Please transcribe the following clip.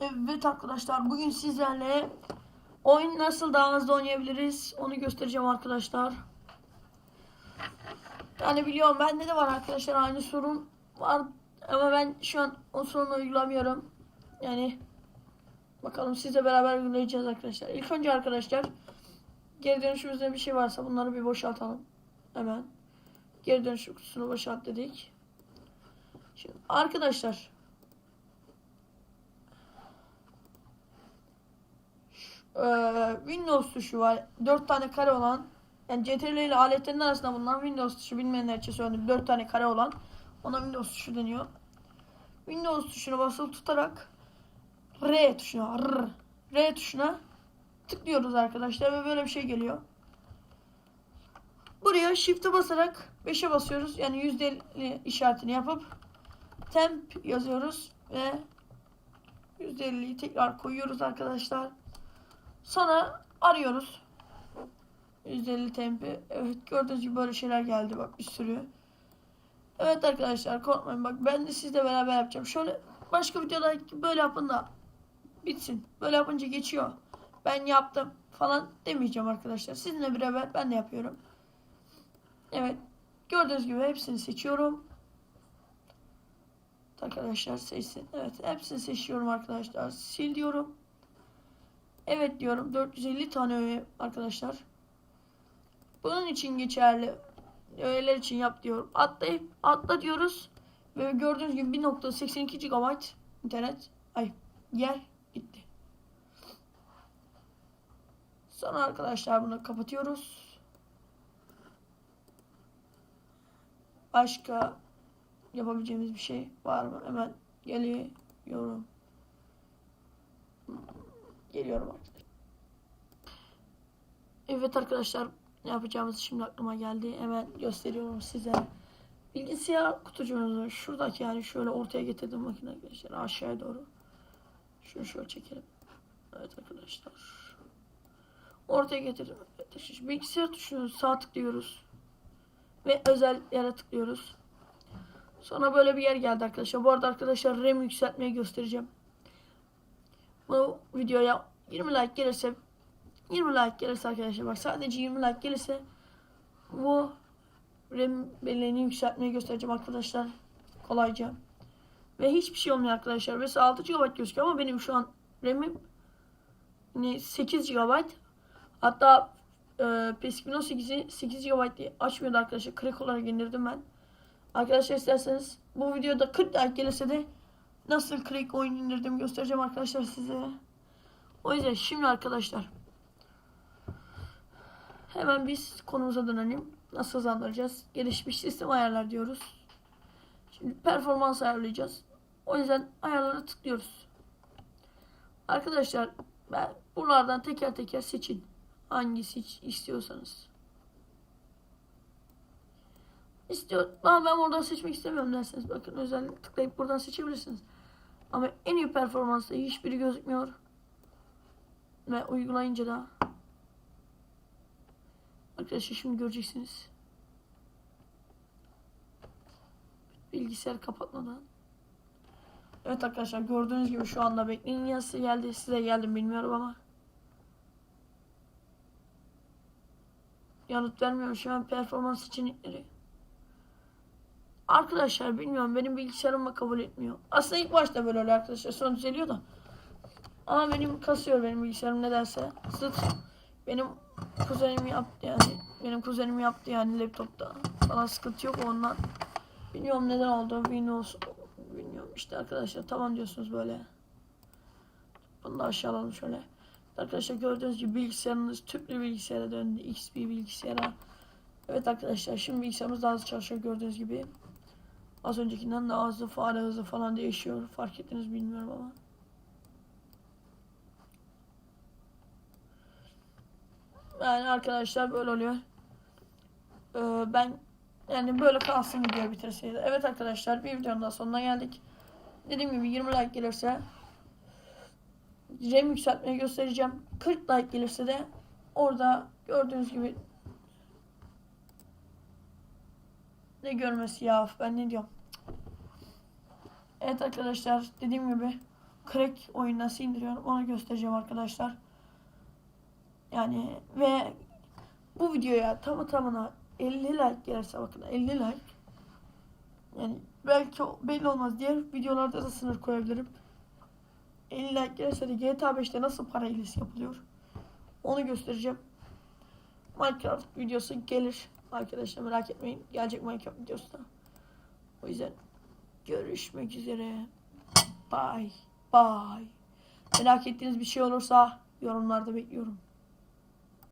Evet arkadaşlar bugün sizlerle oyun nasıl daha hızlı oynayabiliriz onu göstereceğim arkadaşlar. Yani biliyorum bende de var arkadaşlar aynı sorun var ama ben şu an o sorunu uygulamıyorum. Yani bakalım sizle beraber uygulayacağız arkadaşlar. İlk önce arkadaşlar geri dönüşümüzde bir şey varsa bunları bir boşaltalım. Hemen geri dönüşüm kutusunu boşalt dedik. Şimdi arkadaşlar Ee, Windows tuşu var. 4 tane kare olan. Yani CTRL ile aletlerin arasında bulunan Windows tuşu bilmeyenler için söyledim. 4 tane kare olan. Ona Windows tuşu deniyor. Windows tuşuna basılı tutarak R tuşuna R, R tuşuna tıklıyoruz arkadaşlar ve böyle bir şey geliyor. Buraya shift'e basarak 5'e basıyoruz. Yani %50 işaretini yapıp temp yazıyoruz ve %50'yi tekrar koyuyoruz arkadaşlar. Sonra arıyoruz. 150 tempi. Evet gördüğünüz gibi böyle şeyler geldi bak bir sürü. Evet arkadaşlar korkmayın bak ben de sizle beraber yapacağım. Şöyle başka videoda böyle yapın da bitsin. Böyle yapınca geçiyor. Ben yaptım falan demeyeceğim arkadaşlar. Sizinle beraber ben de yapıyorum. Evet. Gördüğünüz gibi hepsini seçiyorum. Arkadaşlar seçsin. Evet hepsini seçiyorum arkadaşlar. Sil diyorum. Evet diyorum. 450 tane öğe arkadaşlar. Bunun için geçerli. Öğeler için yap diyorum. Atlayıp atla diyoruz. Ve gördüğünüz gibi 1.82 GB internet ay yer gitti. Sonra arkadaşlar bunu kapatıyoruz. Başka yapabileceğimiz bir şey var mı? Hemen geliyorum. Geliyorum artık. Evet arkadaşlar yapacağımız şimdi aklıma geldi. Hemen gösteriyorum size. Bilgisayar kutucuğunuzu şuradaki yani şöyle ortaya getirdim makine arkadaşlar aşağıya doğru. Şunu şöyle çekelim. Evet arkadaşlar. Ortaya getirdim. Evet, bilgisayar tuşunu sağ tıklıyoruz. Ve özel yere tıklıyoruz. Sonra böyle bir yer geldi arkadaşlar. Bu arada arkadaşlar RAM yükseltmeyi göstereceğim. Bu videoya 20 like gelirse 20 like gelirse arkadaşlar bak sadece 20 like gelirse bu RAM belleğini yükseltmeyi göstereceğim arkadaşlar kolayca. Ve hiçbir şey olmuyor arkadaşlar. Mesela 6 GB gözüküyor ama benim şu an RAM'im hani 8 GB. Hatta e, PS 2018'i 8 GB diye açmıyordu arkadaşlar. Crack olarak indirdim ben. Arkadaşlar isterseniz bu videoda 40 like gelirse de nasıl crack oyun indirdim göstereceğim arkadaşlar size. O yüzden şimdi arkadaşlar hemen biz konumuza dönelim. Nasıl hızlandıracağız? Gelişmiş sistem ayarlar diyoruz. Şimdi performans ayarlayacağız. O yüzden ayarlara tıklıyoruz. Arkadaşlar ben buralardan teker teker seçin. Hangisi istiyorsanız. İstiyor. Ama ben buradan seçmek istemiyorum derseniz bakın özel tıklayıp buradan seçebilirsiniz. Ama en iyi performansta hiçbiri gözükmüyor. Ve uygulayınca da arkadaşlar şimdi göreceksiniz. Bilgisayar kapatmadan. Evet arkadaşlar gördüğünüz gibi şu anda bekleyin yazısı geldi. Size geldim bilmiyorum ama. Yanıt vermiyor şu an performans seçenekleri. Arkadaşlar bilmiyorum benim bilgisayarım kabul etmiyor. Aslında ilk başta böyle oluyor arkadaşlar sonra düzeliyor da. Ama benim kasıyor benim bilgisayarım nedense. Zıt benim kuzenim yaptı yani. Benim kuzenim yaptı yani laptopta. Bana sıkıntı yok ondan. Bilmiyorum neden oldu. Windows bilmiyorum işte arkadaşlar tamam diyorsunuz böyle. Bunu da aşağı alalım şöyle. Arkadaşlar gördüğünüz gibi bilgisayarınız tüplü bilgisayara döndü. XP bilgisayara. Evet arkadaşlar şimdi bilgisayarımız daha hızlı çalışıyor gördüğünüz gibi. Az öncekinden daha hızlı, fare hızı falan değişiyor. Fark ettiniz bilmiyorum ama. Yani arkadaşlar böyle oluyor. Ee, ben yani böyle kalsın video bitirseydi. Evet arkadaşlar bir videonun daha sonuna geldik. Dediğim gibi 20 like gelirse RAM yükseltmeyi göstereceğim. 40 like gelirse de orada gördüğünüz gibi ne görmesi ya ben ne diyorum. Evet arkadaşlar dediğim gibi crack oyun nasıl indiriyorum onu göstereceğim arkadaşlar. Yani ve bu videoya tamı tamına 50 like gelirse bakın 50 like yani belki belli olmaz diğer videolarda da sınır koyabilirim. 50 like gelirse de GTA 5'te nasıl para hilesi yapılıyor onu göstereceğim. Minecraft videosu gelir arkadaşlar merak etmeyin gelecek Minecraft videosu da. O yüzden görüşmek üzere. Bye. Bye. Merak ettiğiniz bir şey olursa yorumlarda bekliyorum.